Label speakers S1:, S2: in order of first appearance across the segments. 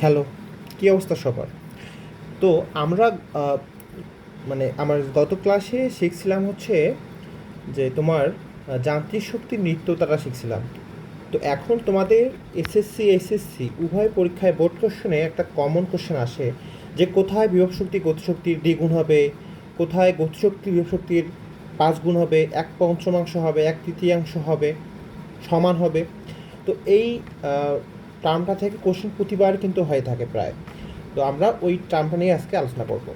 S1: Hello, কী অবস্থা সবার? তো আমরা মানে আমার গত ক্লাসে শিখছিলাম হচ্ছে যে তোমার যান্ত্রিক শক্তির নৃত্যতাটা শিখছিলাম। তো এখন তোমাদের এসএসসি এসএসসি উভয় পরীক্ষায় বোর্ড কোশ্চেনে একটা কমন কোশ্চেন আসে যে কোথায় বিভব শক্তি গতিশক্তির দ্বিগুণ হবে, কোথায় গতিশক্তি বিভব শক্তির পাঁচ গুণ হবে, এক পঞ্চমাংশ হবে, এক তৃতীয়াংশ হবে, সমান হবে। তো এই টার্মটা থেকে কোশ্চেন প্রতিবার কিন্তু হয়ে থাকে প্রায়। তো আমরা ওই টার্মটা নিয়ে আজকে আলোচনা করব।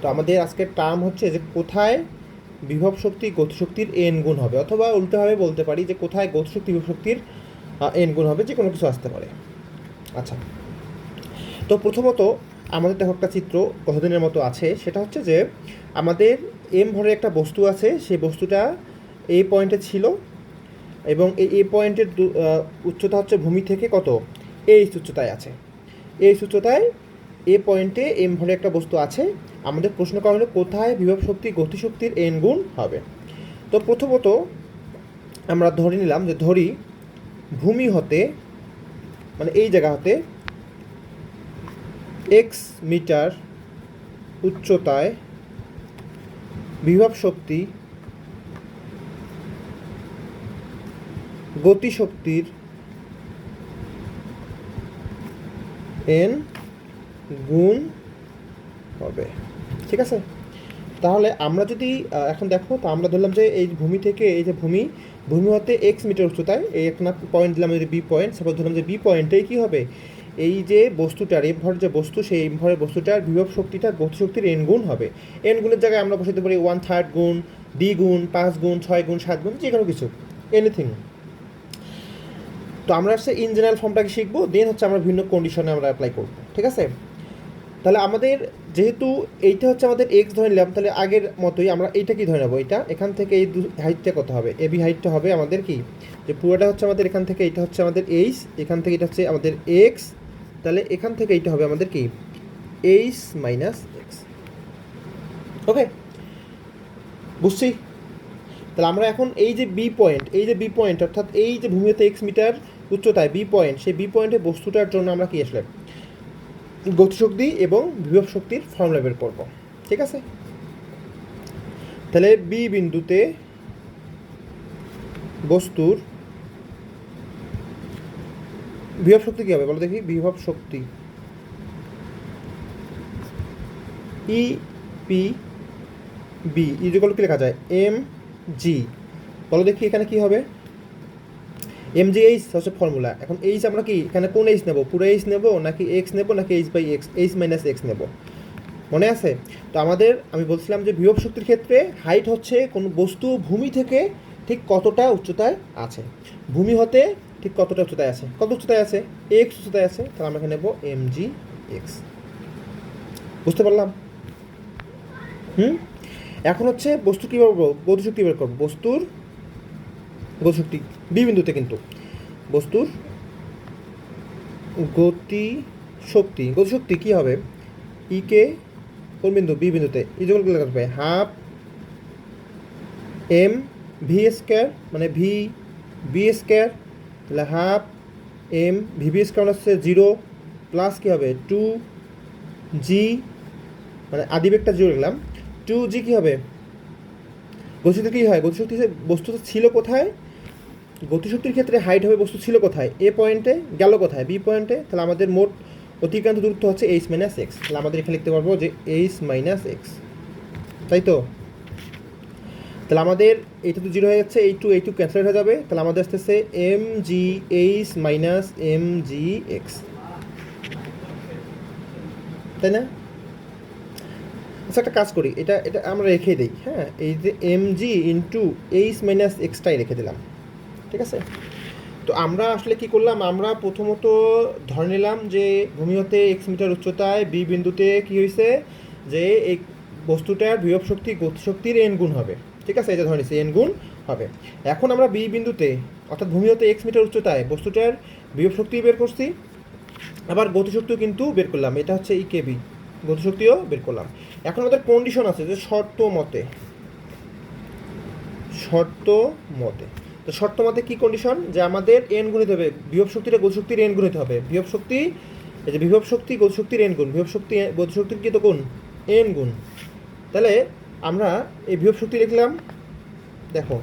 S1: তো আমাদের আজকের টার্ম হচ্ছে যে কোথায় বিভব শক্তি গতিশক্তির এন গুণ হবে, অথবা উল্টোভাবে বলতে পারি যে কোথায় গতিশক্তি বিভব শক্তির এন গুণ হবে যে কোনো কিছু আসতে পারে। আচ্ছা। তো প্রথমত আমাদের দেখো একটা চিত্র কতদিনের মতো আছে, সেটা হচ্ছে যে আমাদের এম ভরের একটা বস্তু আছে, সেই বস্তুটা এই পয়েন্টে ছিল এবং এই এ পয়েন্টের উচ্চতা হচ্ছে ভূমি থেকে কত? এই উচ্চতায় আছে। এই উচ্চতায় এ পয়েন্টে এম ভরে একটা বস্তু আছে। আমাদের প্রশ্ন করা হলো কোথায় বিভব শক্তি গতিশক্তির এন গুণ হবে? তো প্রথমত আমরা ধরে নিলাম যে ধরি ভূমি হতে মানে এই জায়গা হতে এক্স মিটার উচ্চতায় বিভব শক্তি গতিশক্তির এন গুণ হবে। ঠিক আছে? তাহলে আমরা যদি এখন দেখো, তো আমরা ধরলাম যে এই ভূমি থেকে এই যে ভূমি ভূমি হতে এক্স মিটার উচ্চতায়, এই একটা পয়েন্ট দিলাম যদি বি পয়েন্ট সাপোজ ধরলাম যে বি পয়েন্টেই কী হবে? এই যে বস্তুটার এম ভরের যে বস্তু, সেই এম ভরের বস্তুটার বিভব শক্তিটা গতিশক্তির এন গুণ হবে। এন গুণের জায়গায় আমরা বসাতে পারি ওয়ান থার্ড গুণ দ্বি গুণ, পাঁচ গুণ, ছয় গুণ, সাত গুণ যে কোনো কিছু এনিথিং তো আমরা হচ্ছে ইন জেনারেল ফর্মটাকে শিখব দেন হচ্ছে আমরা বিভিন্ন কন্ডিশনে আমরা অ্যাপ্লাই করব, ঠিক আছে? তাহলে আমাদের যেহেতু এইটা হচ্ছে আমাদের এক্স ধরে নিলাম, তাহলে আগের মতোই আমরা এইটা কি ধরে নেব? এটা এখান থেকে এই দু হাইটটা কত হবে? এবি হাইটটা হবে আমাদের কি? যে পুরোটা হচ্ছে আমাদের এখান থেকে এটা হচ্ছে আমাদের এইচ এখান থেকে এটা হচ্ছে আমাদের এক্স তাহলে এখান থেকে এইটা হবে আমাদের কি? এইচ মাইনাস এক্স ওকে বুঝছি? তাহলে আমরা এখন এই যে বি পয়েন্ট এই যে বি পয়েন্ট অর্থাৎ এই যে ভূমিতে এক্স মিটার উচ্চতায় বি পয়েন্ট সেই বি পয়েন্টে বস্তুটার জন্য আমরা কি আসলে? গতিশক্তি এবং বিভব শক্তির ফর্মুলা বের করব, ঠিক আছে? তাহলে বি বিন্দুতে বস্তুর বিভব শক্তি কী হবে? বলো দেখি, বিভব শক্তি ই পি বি ইজিকল কি লেখা যায়? এম জি বলো দেখি এখানে কি হবে? এম জি এইচ হচ্ছে ফর্মুলা এখন এইচ আমরা কি, এখানে কোন এইচ নেব? পুরো এইচ নেব নাকি এক্স নেব নাকি H by x H minus x নেব। মনে আছে? তো আমাদের, আমি বলছিলাম যে বিভব শক্তির ক্ষেত্রে হাইট হচ্ছে কোনো বস্তু ভূমি থেকে ঠিক কতটা উচ্চতায় আছে। ভূমি হতে ঠিক কতটা উচ্চতায় আছে? কত উচ্চতায় আছে? এক্স উচ্চতায় আছে, তাহলে আমরা এখানে নেব এম জি এক্স বুঝতে পারলাম? হুম? এখন হচ্ছে বস্তু কী করব? গতিশক্তি বের করব। বস্তুর গতিশক্তি। বি বিন্দুতে কিন্তু বস্তুর গতি শক্তি গতিশক্তি কী হবে? ই কে কোন বিন্দু? বি বিন্দুতে। ই যখন লেখা হবে হাফ এম ভি স্কোয়ার মানে ভি বি স্কোয়ার তাহলে half M V B square হচ্ছে জিরো প্লাস কী হবে? টু জি মানে আদিবেগটা জিরো লিখলাম টু জি কী হবে? গতিশক্তি কী হয়? গতিশক্তি বস্তুটা ছিল কোথায়? গতিশক্তির ক্ষেত্রে হাইট হবে বস্তু ছিল কোথায়? এ পয়েন্টে গেল কোথায়? বি পয়েন্টে তাহলে আমাদের মোট অতিক্রান্ত দূরত্ব হচ্ছে এইচ মাইনাস এক্স তাহলে আমাদের এখানে লিখতে পারব যে এইচ মাইনাস এক্স তাই তো? তাহলে আমাদের এইটা তো জিরো হয়ে যাচ্ছে, এই টু এই টু ক্যান্সেল হয়ে যাবে। তাহলে আমাদের আসতেছে M G H minus M G x তাই না? আচ্ছা একটা কাজ করি। এটা এটা আমরা রেখে দিই হ্যাঁ? এই যে M G into H minus এক্সটাই রেখে দিলাম। ঠিক আছে? তো আমরা আসলে কি করলাম? আমরা প্রথমত ধরে নিলাম যে ভূমি হতে এক্স মিটার উচ্চতায় বি বিন্দুতে কি হয়েছে যে এই বস্তুটার বিভব শক্তি গতিশক্তির এন গুণ হবে। ঠিক আছে? এটা ধরে নিচ্ছি এন গুণ হবে। এখন আমরা বি বিন্দুতে, অর্থাৎ ভূমি হতে এক্স মিটার উচ্চতায় বস্তুটার বিভব শক্তি বের করছি। আবার গতিশক্তিও কিন্তু বের করলাম। এটা হচ্ছে ই কেবি গতিশক্তিও বের করলাম। এখন আমাদের কন্ডিশন আছে যে শর্ত মতে শর্ত মতে তো শর্ত মতে কী কন্ডিশন যে আমাদের এন গুণিত হবে, বিভব শক্তিটা গতিশক্তির এন গুণিত হবে। বিভব শক্তি, এই যে বিভব শক্তি গতিশক্তির এন গুণ। বিভব শক্তি গতিশক্তির কত গুণ এন গুণ। তাহলে আমরা এই বিভব শক্তি লিখলাম, দেখো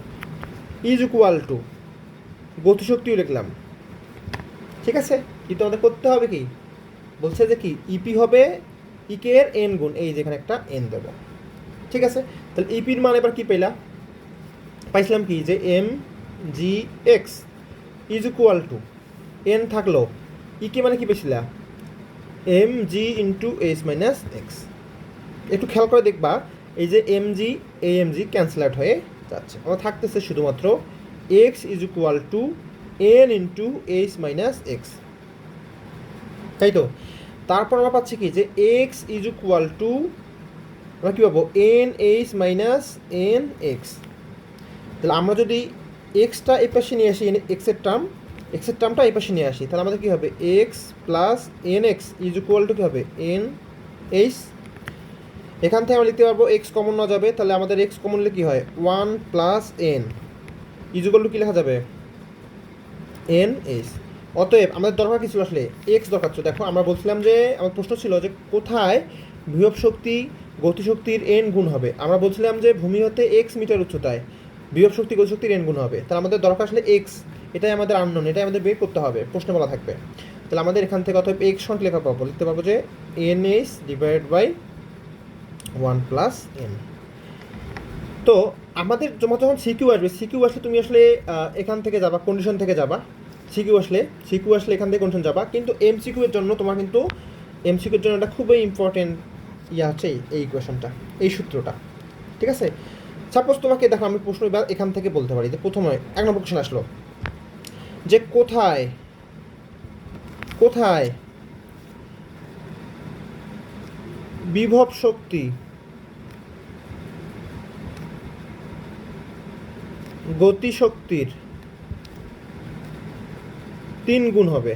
S1: ইজ ইকুয়াল টু গতিশক্তিও লিখলাম। ঠিক আছে? কিন্তু আমাদের করতে হবে কি? বলছে যে কি? ইপি হবে ইকে এর এন গুণ, এই যেখানে একটা এন দেব। ঠিক আছে? তাহলে ইপির মান এবার কী পেলা পাইছিলাম কি? যে M G x is equal to N থাকল ইকে মানে কি পেয়েছিলা M G into H minus x একটু খেয়াল করে দেখবা, এই যে M G a M G cancel out হয়ে যাচ্ছে। আমার থাকতেছে শুধুমাত্র x is equal to N into H minus x তাই তো? তারপর আমরা পাচ্ছি কি যে এক্স ইজ ইকুয়াল টু আমরা কী পাবো? N H minus N x তাহলে আমরা যদি এক্সটা এই পাশে নিয়ে আসি এক্সের টার্ম এক্সের টার্মটা এই পাশে নিয়ে আসি, তাহলে আমাদের কী হবে? X plus N x is equal to কী হবে? এন এইচ এখান থেকে আমরা লিখতে পারব এক্স কমন না যাবে, তাহলে আমাদের এক্স কমন হলে কী হয়? One plus N is equal to কী লেখা যাবে? এন এইচ অতএব আমাদের দরকার কি ছিল আসলে? এক্স দরকার ছিল। দেখো, আমরা বলছিলাম যে, আমার প্রশ্ন ছিল যে কোথায় বিভব শক্তি, গতিশক্তির এন গুণ হবে? আমরা বলছিলাম যে ভূমি হতে এক্স মিটার উচ্চতায়। বিভব শক্তি গতিশক্তির এন গুণ হবে। তাহলে আমাদের দরকার আসলে এক্স এটাই আমাদের আননোন এটাই আমাদের বের করতে হবে, প্রশ্ন বলা থাকবে। তাহলে আমাদের এখান থেকে অথবা এক্স সন্ট লেখা পাবো, লিখতে পারব যে N H divide by one plus N তো আমাদের তোমার যখন সিকিউ আসবে সিকিউ আসলে তুমি আসলে এখান থেকে যাবা কন্ডিশন থেকে যাবা। সিকিউ আসলে সিকিউ আসলে এখান থেকে কন্ডিশন যাবা, কিন্তু এম এর জন্য তোমার কিন্তু এম সিকিউর জন্য এটা খুবই ইম্পর্টেন্ট ইয়া হচ্ছে এই ইকুয়েশনটা এই সূত্রটা। ঠিক আছে? সাপোজ তোমাকে, দেখো আমি প্রশ্ন এবার এখান থেকে বলতে পারি যে প্রথমে এক নম্বর কোশ্চেন আসলো যে কোথায় কোথায় বিভব শক্তি গতিশক্তির তিন গুণ হবে?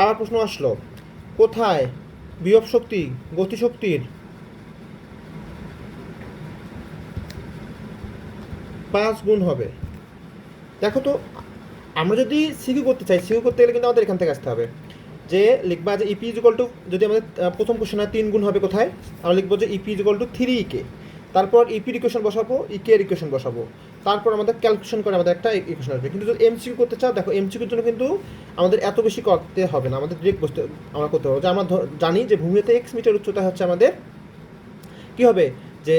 S1: আবার প্রশ্ন আসলো, কোথায় বিভব শক্তি গতিশক্তির পাঁচ গুণ হবে। দেখো তো, আমরা যদি সিকিউ করতে চাই সিকিউ করতে গেলে কিন্তু আমাদের এখান থেকে আসতে হবে। যে লিখবা যে ইপি ইজিকল টু যদি আমাদের প্রথম কোশ্চেনে তিন গুণ হবে কোথায়? আমরা লিখব যে ইপি ইজিকল টু থ্রি কে তারপর ইপির ইকুয়েশন বসাবো ইকে এর ইকুয়েশন বসাবো। তারপর আমাদের ক্যালকুলেশন করে আমাদের একটা ইকুয়েশন আসবে। কিন্তু যদি এমসিকিউ করতে চাও, দেখো এমসিকিউর জন্য কিন্তু আমাদের এত বেশি করতে হবে না। আমাদের ডিরেক্ট বসতে আমরা করতে হবে যে আমরা জানি যে ভূমিতে এক্স মিটার উচ্চতা হচ্ছে আমাদের কি হবে? যে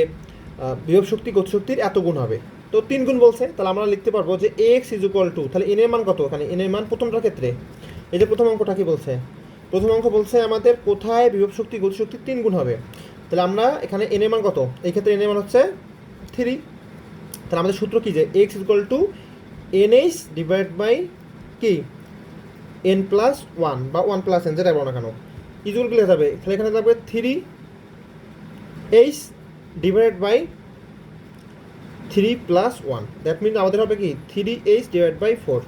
S1: বিভব শক্তি গতিশক্তির এত গুণ হবে। তো তিন গুণ বলছে। তাহলে আমরা লিখতে পারব যে এক্স ইজ ইকুয়াল টু তাহলে এন এর মান কত? এখানে এন এর মান প্রথমটার ক্ষেত্রে। এই যে প্রথম অঙ্কটা কি বলছে? প্রথম অঙ্ক বলছে আমাদের কোথায় বিভব শক্তি গতিশক্তির তিন গুণ হবে? তাহলে আমরা এখানে এন এর মান কত? এই ক্ষেত্রে এন এর মান হচ্ছে থ্রি তাহলে আমাদের সূত্র কি যে x equal to N H divide by কি? এন প্লাস ওয়ান বা ওয়ান প্লাস এন যেটা বলো না কেন ইজুয়াল কি লেখা যাবে, তাহলে এখানে থাকবে three H divide by three plus one that mean আমাদের হবে কি? Three H divide by four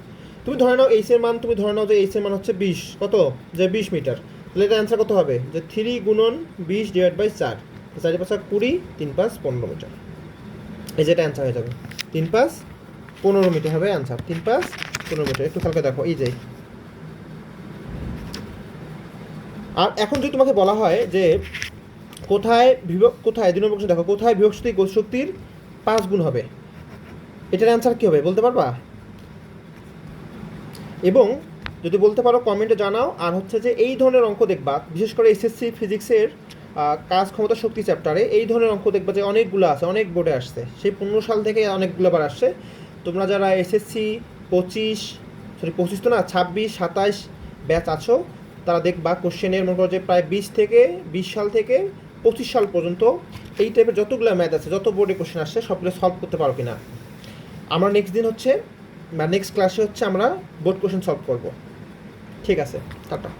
S1: তুমি ধরে নাও এইচের মান, তুমি ধরে নাও যে এইচের মান হচ্ছে বিশ। কত? যে বিশ মিটার। তাহলে এটা অ্যান্সার কত হবে যে থ্রি গুণন বিশ ডিভাইড বাই চার। চারি পাঁচ কুড়ি, তিন পাঁচ পনেরো মিটার। এই যেটা অ্যান্সার হয়ে যাবে। তিন পাঁচ, পনেরো মিটার হবে অ্যান্সার তিন পাঁচ, পনেরো মিটার একটু হালকা দেখো, এই যে। আর এখন যদি তোমাকে বলা হয় যে কোথায় বিভব কোথায়, দুই নম্বর দেখো, কোথায় গতি শক্তির পাঁচ গুণ হবে? এটার অ্যান্সার কী হবে, বলতে পারবা? এবং যদি বলতে পারো কমেন্টে জানাও, আর হচ্ছে যে এই ধরনের অঙ্ক দেখবা, বিশেষ করে এসএসসি ফিজিক্সের কাজ ক্ষমতা শক্তি চ্যাপ্টারে এই ধরনের অঙ্ক দেখবে যে অনেকগুলো আছে, অনেক বোর্ডে আসছে। সেই পনেরো সাল থেকে অনেকগুলো বার আসছে। তোমরা যারা এসএসসি পঁচিশ সরি পঁচিশ তো না, ছাব্বিশ সাতাশ ব্যাচ আছো, তারা দেখবা কোশ্চেনের মনে করো যে প্রায় বিশ থেকে, বিশ সাল থেকে পঁচিশ সাল পর্যন্ত এই টাইপের যতগুলো ম্যাথ আছে, যত বোর্ডে কোশ্চেন আসছে, সবগুলো সলভ করতে পারো কিনা। আমরা নেক্সট দিন হচ্ছে, বা নেক্সট ক্লাসে হচ্ছে আমরা বোর্ড কোশ্চেন সলভ করব। ঠিক আছে, টাটা।